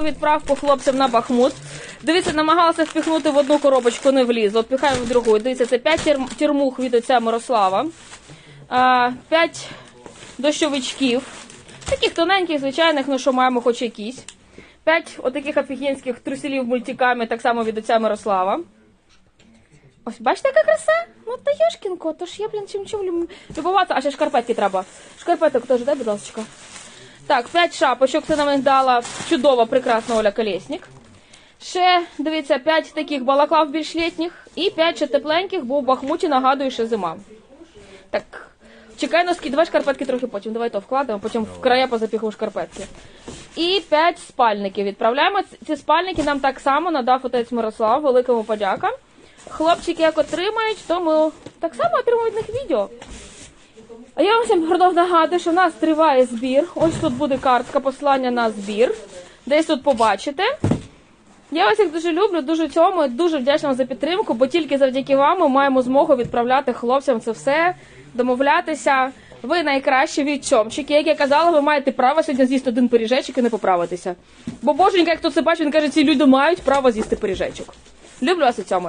Відправку хлопцям на Бахмут. Дивіться, намагалася впихнути в одну коробочку, не влізло. Впихаємо в другу. Дивіться, це 5 тір- тірмух від отця Мирослава, 5 дощовичків, таких тоненьких, звичайних, ну що маємо хоч якісь. 5 отаких офігенських труселів в мультикамі, так само від отця Мирослава. Ось бачите, яка краса? Ну та Йошкінко, то ж я, блін, чим чим люб- любуватися. А ще шкарпетки треба. Шкарпеток теж дай, будь ласка. Так, 5 шапочок, це нам дала чудова, прекрасна Оля Колєснік. Ще, дивіться, 5 таких балаклав більш літніх і 5 ще тепленьких, бо в Бахмуті, нагадую, що зима. Так, чекай носки, давай шкарпетки трохи потім, давай то вкладемо, потім в края позапіху шкарпетки. І 5 спальників відправляємо. Ці спальники нам так само надав отець Мирослав, великому подяка. Хлопчики як отримають, то ми так само отримують них відео. А я вам всім продовж нагадую, що в нас триває збір. Ось тут буде картка посилання на збір. Десь тут побачите. Я вас їх дуже люблю, дуже цьому, і дуже вдячна вам за підтримку, бо тільки завдяки вам ми маємо змогу відправляти хлопцям це все, домовлятися. Ви найкращі відчомчики. Як я казала, ви маєте право сьогодні з'їсти один пиріжечок і не поправитися. Бо боженька, як хто це бачить, він каже, ці люди мають право з'їсти пиріжечок. Люблю вас у цьому.